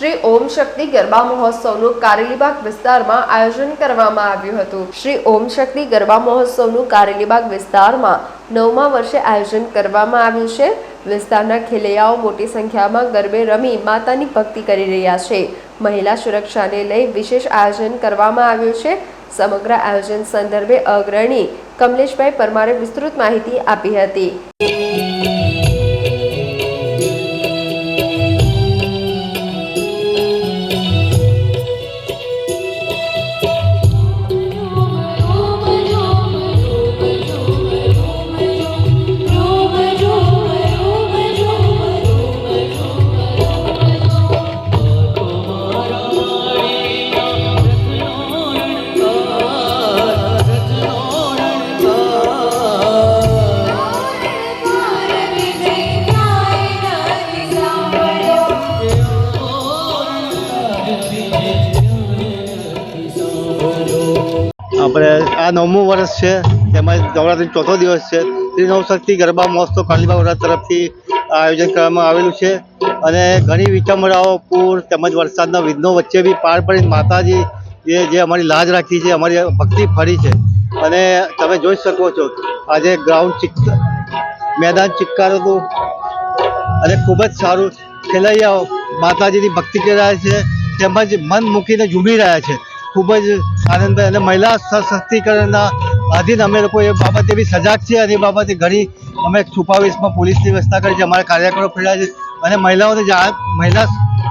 શ્રી ઓમ શક્તિ ગરબા મહોત્સવનું કારેલીબાગ વિસ્તારમાં આયોજન કરવામાં આવ્યું હતું. શ્રી ઓમ શક્તિ ગરબા મહોત્સવનું કારેલીબાગ વિસ્તારમાં નવમા વર્ષે આયોજન કરવામાં આવ્યું છે. વિસ્તારના ખેલૈયાઓ મોટી સંખ્યામાં ગરબે રમી માતાની ભક્તિ કરી રહ્યા છે. મહિલા સુરક્ષાને લઈ વિશેષ આયોજન કરવામાં આવ્યું છે. સમગ્ર આયોજન સંદર્ભે અગ્રણી કમલેશભાઈ પરમારે વિસ્તૃત માહિતી આપી હતી. આપણે આ નવમું વર્ષ છે તેમાં નવરાત્રી ચોથો દિવસ છે. શ્રી નવશક્તિ ગરબા, મહોત્સવ કાલીબા વડા તરફથી આયોજન કરવામાં આવેલું છે. અને ઘણી વિચમરાઓ પૂર તેમજ વરસાદના વિઘ્નો વચ્ચે બી પાર પડીને માતાજી એ જે અમારી લાજ રાખી છે, અમારી ભક્તિ ફરી છે. અને તમે જોઈ શકો છો, આજે ગ્રાઉન્ડ ચિક મેદાન ચિક્કાર હતું અને ખૂબ જ સારું ખેલૈયાઓ માતાજીની ભક્તિ કરી રહ્યા છે, તેમજ મન મૂકીને ઝૂમી રહ્યા છે. ખૂબ જ આનંદ અને મહિલા સશક્તિકરણના અધીન અમે લોકો એ બાબતે બી સજાગ છીએ અને એ બાબતે ઘણી અમે છુપાવીસમાં પોલીસની વ્યવસ્થા કરી છે, અમારા કાર્યકરો ફર્યા છે અને મહિલાઓને મહિલા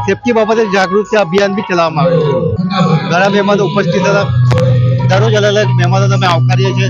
સેફટી બાબતે જાગૃતિ અભિયાન બી ચલાવવામાં આવ્યું છે. ઘણા મહેમાનો ઉપસ્થિત હતા. દરરોજ અલગ અલગ મહેમાનોને અમે આવકારીએ છીએ.